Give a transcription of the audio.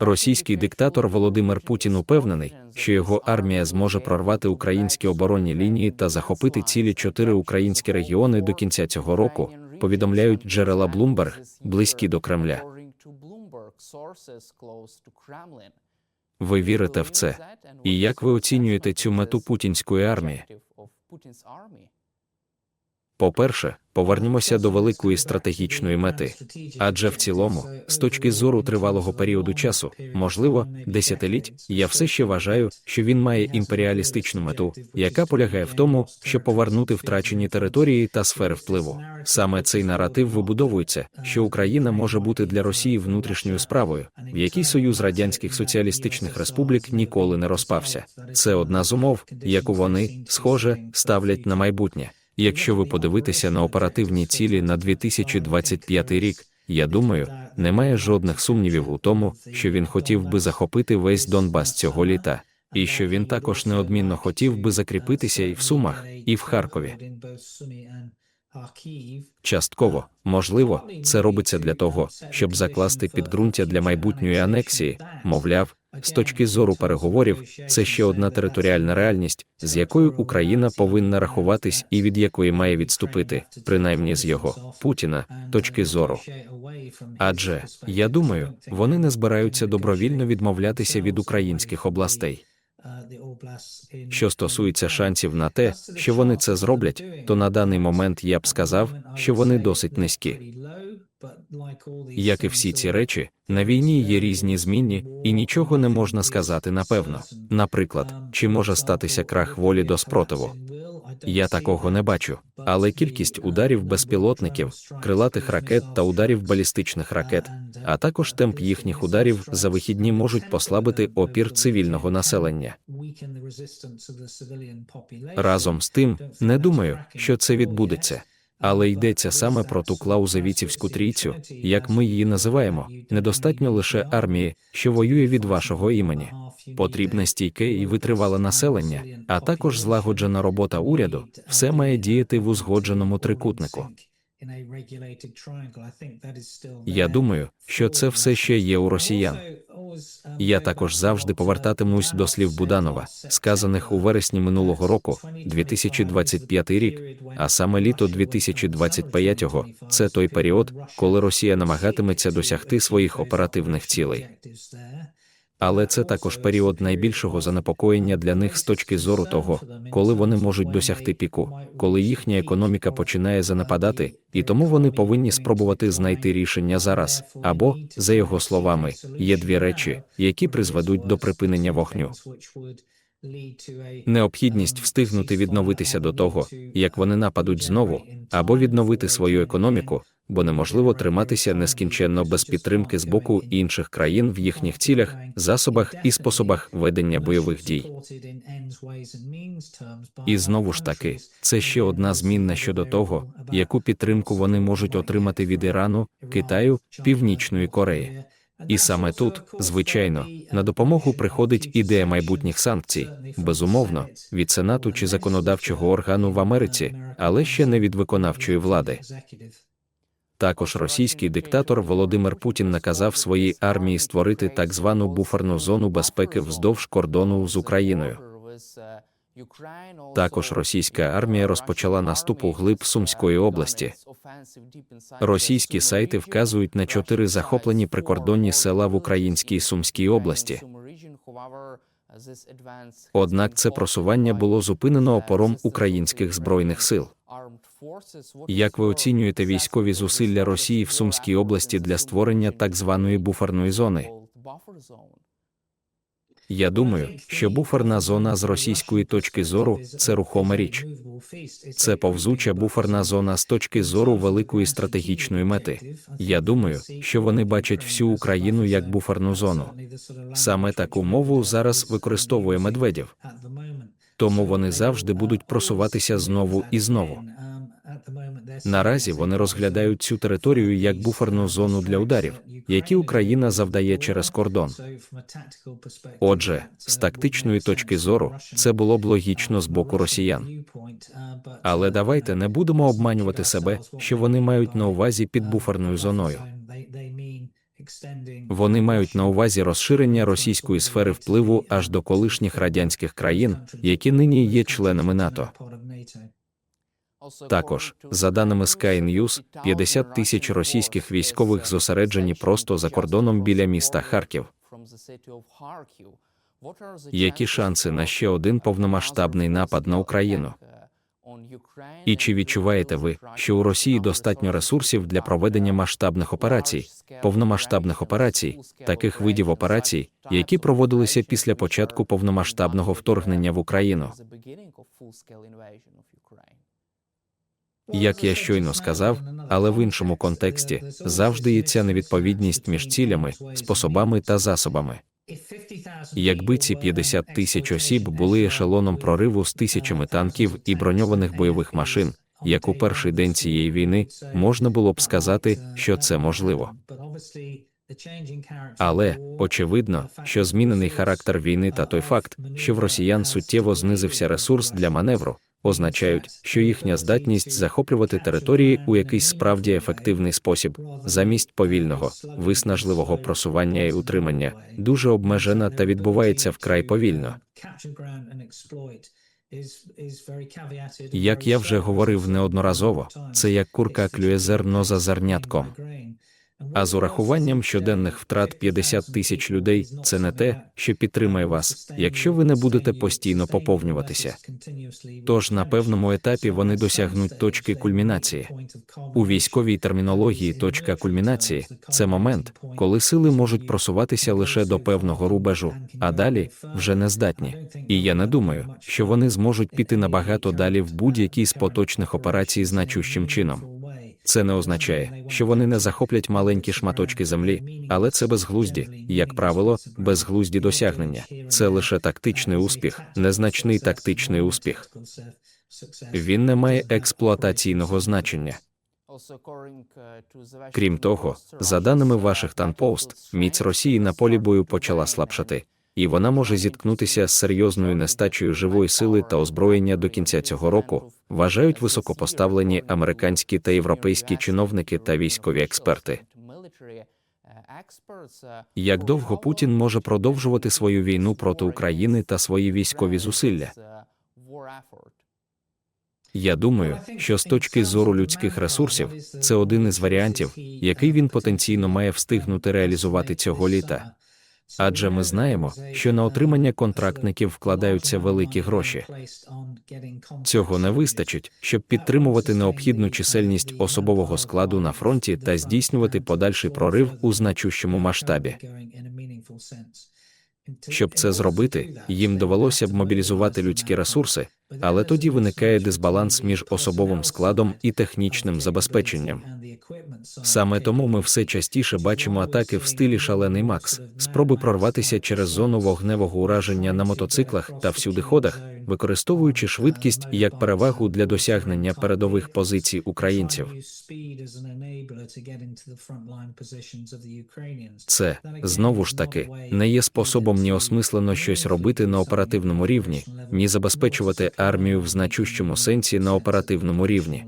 Російський диктатор Володимир Путін упевнений, що його армія зможе прорвати українські оборонні лінії та захопити цілі чотири українські регіони до кінця цього року. Повідомляють джерела Bloomberg, близькі до Кремля. Ви вірите в це? І як ви оцінюєте цю мету путінської армії? По-перше, повернімося до великої стратегічної мети. Адже в цілому, з точки зору тривалого періоду часу, можливо, десятиліть, я все ще вважаю, що він має імперіалістичну мету, яка полягає в тому, щоб повернути втрачені території та сфери впливу. Саме цей наратив вибудовується, що Україна може бути для Росії внутрішньою справою, в якій Союз радянських соціалістичних республік ніколи не розпався. Це одна з умов, яку вони, схоже, ставлять на майбутнє. Якщо ви подивитеся на оперативні цілі на 2025 рік, я думаю, немає жодних сумнівів у тому, що він хотів би захопити весь Донбас цього літа, і що він також неодмінно хотів би закріпитися і в Сумах, і в Харкові. Частково, можливо, це робиться для того, щоб закласти підґрунтя для майбутньої анексії, мовляв, з точки зору переговорів, це ще одна територіальна реальність, з якою Україна повинна рахуватись і від якої має відступити, принаймні з його Путіна точки зору. Адже я думаю, вони не збираються добровільно відмовлятися від українських областей. Що стосується шансів на те, що вони це зроблять, то на даний момент я б сказав, що вони досить низькі. Як і всі ці речі, на війні є різні змінні, і нічого не можна сказати напевно. Наприклад, чи може статися крах волі до спротиву? Я такого не бачу, але кількість ударів безпілотників, крилатих ракет та ударів балістичних ракет, а також темп їхніх ударів за вихідні можуть послабити опір цивільного населення. Разом з тим, не думаю, що це відбудеться. Але йдеться саме про ту клаузевіцівську трійцю, як ми її називаємо. Недостатньо лише армії, що воює від вашого імені. Потрібне стійке і витривале населення, а також злагоджена робота уряду. Все має діяти в узгодженому трикутнику. Я думаю, що це все ще є у росіян. Я також завжди повертатимусь до слів Буданова, сказаних у вересні минулого року, 2025 рік, а саме літо 2025-го – це той період, коли Росія намагатиметься досягти своїх оперативних цілей. Але це також період найбільшого занепокоєння для них з точки зору того, коли вони можуть досягти піку, коли їхня економіка починає занепадати, і тому вони повинні спробувати знайти рішення зараз. Або, за його словами, є дві речі, які призведуть до припинення вогню. Необхідність встигнути відновитися до того, як вони нападуть знову, або відновити свою економіку, бо неможливо триматися нескінченно без підтримки з боку інших країн в їхніх цілях, засобах і способах ведення бойових дій. І знову ж таки, це ще одна змінна щодо того, яку підтримку вони можуть отримати від Ірану, Китаю, Північної Кореї. І саме тут, звичайно, на допомогу приходить ідея майбутніх санкцій, безумовно, від сенату чи законодавчого органу в Америці, але ще не від виконавчої влади. Також російський диктатор Володимир Путін наказав своїй армії створити так звану буферну зону безпеки вздовж кордону з Україною. Також російська армія розпочала наступ у глиб Сумської області. Російські сайти вказують на чотири захоплені прикордонні села в українській Сумській області. Однак це просування було зупинено опором українських збройних сил. Як ви оцінюєте військові зусилля Росії в Сумській області для створення так званої буферної зони? Я думаю, що буферна зона з російської точки зору це рухома річ. Це повзуча буферна зона з точки зору великої стратегічної мети. Я думаю, що вони бачать всю Україну як буферну зону. Саме таку мову зараз використовує Медведєв. Тому вони завжди будуть просуватися знову і знову. Наразі вони розглядають цю територію як буферну зону для ударів, які Україна завдає через кордон. Отже, з тактичної точки зору, це було б логічно з боку росіян. Але давайте не будемо обманювати себе, що вони мають на увазі під буферною зоною. Вони мають на увазі розширення російської сфери впливу аж до колишніх радянських країн, які нині є членами НАТО. Також, за даними Sky News, 50 тисяч російських військових зосереджені просто за кордоном біля міста Харків. Які шанси на ще один повномасштабний напад на Україну? І чи відчуваєте ви, що у Росії достатньо ресурсів для проведення масштабних операцій, повномасштабних операцій, таких видів операцій, які проводилися після початку повномасштабного вторгнення в Україну? Як я щойно сказав, але в іншому контексті завжди є ця невідповідність між цілями, способами та засобами. Якби ці 50 тисяч осіб були ешелоном прориву з тисячами танків і броньованих бойових машин, як у перший день цієї війни, можна було б сказати, що це можливо. Але очевидно, що змінений характер війни та той факт, що в росіян суттєво знизився ресурс для маневру, означають, що їхня здатність захоплювати території у якийсь справді ефективний спосіб, замість повільного, виснажливого просування і утримання, дуже обмежена та відбувається вкрай повільно. Як я вже говорив неодноразово, це як курка клює зерно за зернятком. А з урахуванням щоденних втрат 50 тисяч людей це не те, що підтримає вас, якщо ви не будете постійно поповнюватися. Тож на певному етапі вони досягнуть точки кульмінації. У військовій термінології точка кульмінації це момент, коли сили можуть просуватися лише до певного рубежу, а далі вже не здатні. І я не думаю, що вони зможуть піти набагато далі в будь-якій з поточних операцій значущим чином. Це не означає, що вони не захоплять маленькі шматочки землі, але це безглузді, як правило, безглузді досягнення. Це лише тактичний успіх, незначний тактичний успіх. Він не має експлуатаційного значення. Крім того, за даними ваших танпост, міць Росії на полі бою почала слабшати, і вона може зіткнутися з серйозною нестачею живої сили та озброєння до кінця цього року, вважають високопоставлені американські та європейські чиновники та військові експерти. Як довго Путін може продовжувати свою війну проти України та свої військові зусилля? Я думаю, що з точки зору людських ресурсів це один із варіантів, який він потенційно має встигнути реалізувати цього літа. Адже ми знаємо, що на отримання контрактників вкладаються великі гроші. Цього не вистачить, щоб підтримувати необхідну чисельність особового складу на фронті та здійснювати подальший прорив у значущому масштабі. Щоб це зробити, їм довелося б мобілізувати людські ресурси, але тоді виникає дисбаланс між особовим складом і технічним забезпеченням. Саме тому ми все частіше бачимо атаки в стилі шалений Макс, спроби прорватися через зону вогневого ураження на мотоциклах та всюдиходах, використовуючи швидкість як перевагу для досягнення передових позицій українців. Це знову ж таки не є способом ні осмислено щось робити на оперативному рівні, ні забезпечувати армію в значущому сенсі на оперативному рівні.